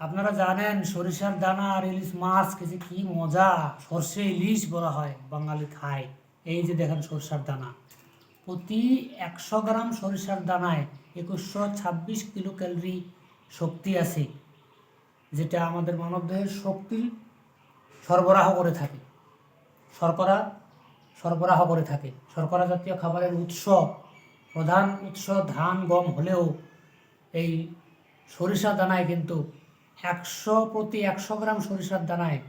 আপনারা জানেন সরিষার দানা আর ইলিশ মাছ খেতে কি মজা? সর্ষে ইলিশ বলা হয় বাঙালি খায়। এই যে দেখেন সরিষার দানা। প্রতি একশো গ্রাম সরিষার দানায় একুশশো ছাব্বিশ কিলো ক্যালোরি শক্তি আছে, যেটা আমাদের মানবদেহের শক্তি সরবরাহ করে থাকে। শর্করা সরবরাহ করে থাকে। শর্করা জাতীয় খাবারের উৎস, প্রধান উৎস ধান, গম হলেও এই সরিষা দানায় কিন্তু একশো প্রতি একশো গ্রাম সরিষার দানায়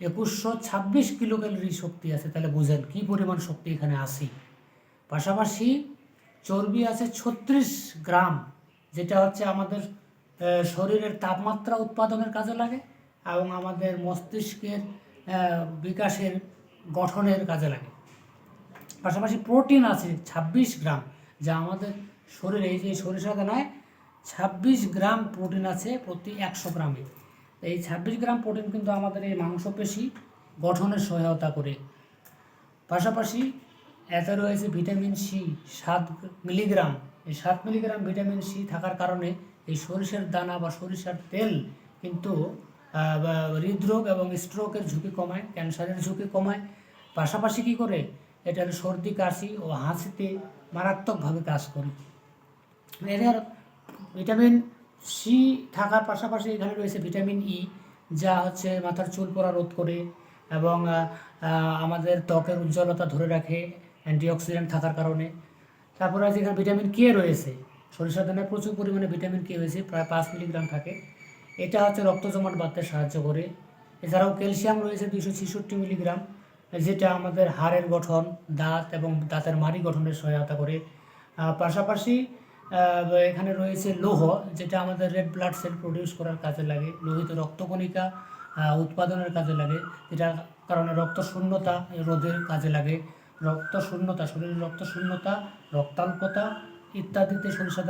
একুশশো ছাব্বিশ কিলো ক্যালোরি শক্তি আছে। তাহলে বুঝেন কি পরিমাণ শক্তি এখানে আছে। পাশাপাশি চর্বি আছে ছত্রিশ গ্রাম, যেটা হচ্ছে আমাদের শরীরের তাপমাত্রা উৎপাদনের কাজে লাগে এবং আমাদের মস্তিষ্কের বিকাশের গঠনের কাজে লাগে। পাশাপাশি প্রোটিন আছে ছাব্বিশ গ্রাম, যা আমাদের শরীরে এই যে সরিষা দানায় ছাব্বিশ গ্রাম প্রোটিন আছে প্রতি একশো গ্রামে। এই ছাব্বিশ গ্রাম প্রোটিন কিন্তু আমাদের এই মাংসপেশি গঠনের সহায়তা করে। পাশাপাশি এতে রয়েছে ভিটামিন সি সাত মিলিগ্রাম। এই সাত মিলিগ্রাম ভিটামিন সি থাকার কারণে এই সরিষার দানা বা সরিষার তেল কিন্তু হৃদরোগ এবং স্ট্রোকের ঝুঁকি কমায়, ক্যান্সারের ঝুঁকি কমায়। পাশাপাশি কি করে? এটার সর্দি, কাশি ও হাঁচিতে মারাত্মকভাবে কাজ করে। এদের ভিটামিন সি থাকার পাশাপাশি এখানে রয়েছে ভিটামিন ই, যা হচ্ছে মাথার চুল পড়া রোধ করে এবং আমাদের ত্বকের উজ্জ্বলতা ধরে রাখে, অ্যান্টিঅক্সিডেন্ট থাকার কারণে। তারপরে আছে এখানে ভিটামিন কে রয়েছে। সরিষা দানায় প্রচুর পরিমাণে ভিটামিন কে রয়েছে, প্রায় পাঁচ মিলিগ্রাম থাকে। এটা হচ্ছে রক্ত জমাট বাঁধতে সাহায্য করে। এছাড়াও ক্যালসিয়াম রয়েছে দুইশো ছেষট্টি মিলিগ্রাম, যেটা আমাদের হাড়ের গঠন, দাঁত এবং দাঁতের মাড়ি গঠনের সহায়তা করে। পাশাপাশি এখানে রয়েছে লৌহ, যেটা আমাদের রেড ব্লাড সেল প্রডিউস করার কাজে লাগে। লোহিত রক্তকণিকা উৎপাদনের কাজে লাগে যেটা কারণে রক্ত শূন্যতা রোধের কাজে লাগে। রক্ত শূন্যতা শরীরের রক্ত শূন্যতা রক্তাল্পতা ইত্যাদিতে সরিষা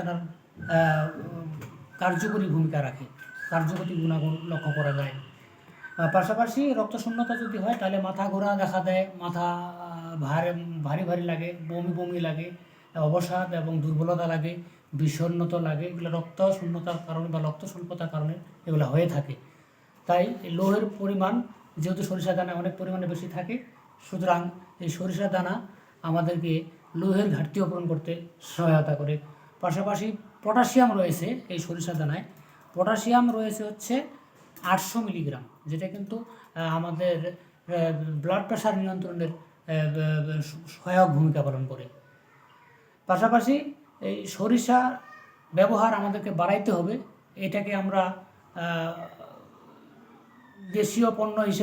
কার্যকরী ভূমিকা রাখে, কার্যকরী গুণাগুণ লক্ষ্য করা যায়। পাশাপাশি রক্ত শূন্যতা যদি হয়, তাহলে মাথা ঘোরা দেখা দেয়, মাথা ভারে, ভারী ভারী লাগে, বমি বমি লাগে অবসাদ এবং দুর্বলতা লাগে, বিষণ্ণতা লাগে, এগুলো রক্ত শূন্যতার কারণে বা রক্ত স্বল্পতার কারণে এগুলো হয়ে থাকে। তাই লোহের পরিমাণ, যেহেতু সরিষা দানা অনেক পরিমাণে বেশি থাকে, সুতরাং এই সরিষা দানা আমাদেরকে লোহের ঘাটতিও পূরণ করতে সহায়তা করে। পাশাপাশি পটাশিয়াম রয়েছে এই সরিষা দানায়। পটাশিয়াম রয়েছে হচ্ছে আটশো মিলিগ্রাম, যেটা কিন্তু আমাদের ব্লাড প্রেশার নিয়ন্ত্রণের সহায়ক ভূমিকা পালন করে। পাশাপাশি এই সরিষা ব্যবহার আমাদেরকে বাড়াইতে হবে। এটাকে আমরা দেশীয় পণ্য হিসেবে